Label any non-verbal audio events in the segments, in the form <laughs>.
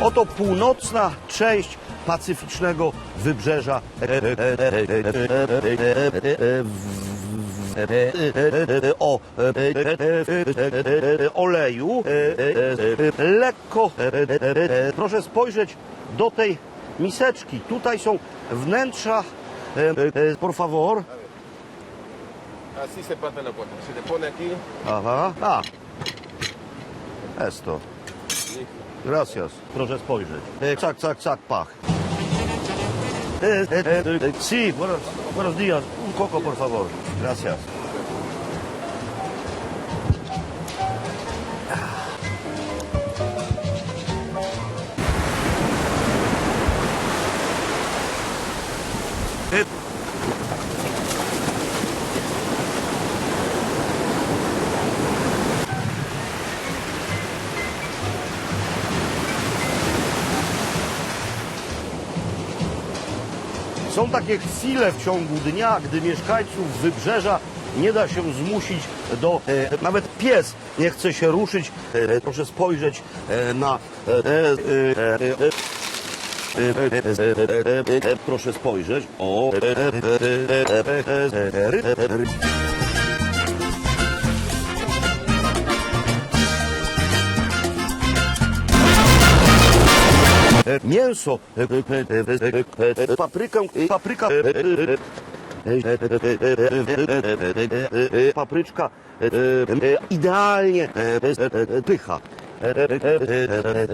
Oto północna część pacyficznego wybrzeża o oleju. Lekko proszę spojrzeć do tej miseczki. Tutaj są wnętrza. Por favor. Así se parte la puerta. Se te pone aquí. Aha. A. Esto. Gracias. Proszę spojrzeć. Eh, Zac, zac, pach. E, e, e, sí, buenos, días. Un coco, por favor. Gracias. Eh, Są takie chwile w ciągu dnia, gdy mieszkańców wybrzeża nie da się zmusić do. E, nawet pies nie chce się ruszyć. E, proszę spojrzeć e, na. E, e, e, e, e, e, e, e, Proszę spojrzeć. O. Mięso, e, e, e, e, paprykę, papryka, e, e, e, papryczka e, e, idealnie e, e, e, pycha.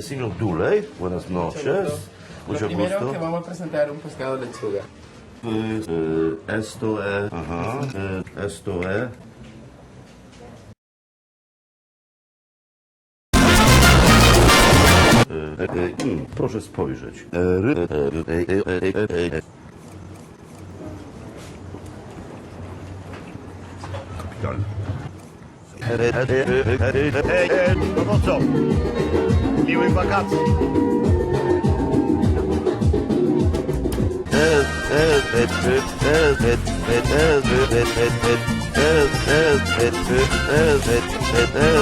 Señor Duley, buenas noches. Lo Mucho primero gusto. que vamos a presentar un pescado lechuga. Eh, Esto es, ajá, eh, esto es. Proszę spojrzeć. Kapitalny. Pomocą! Miłych wakacji! <laughs>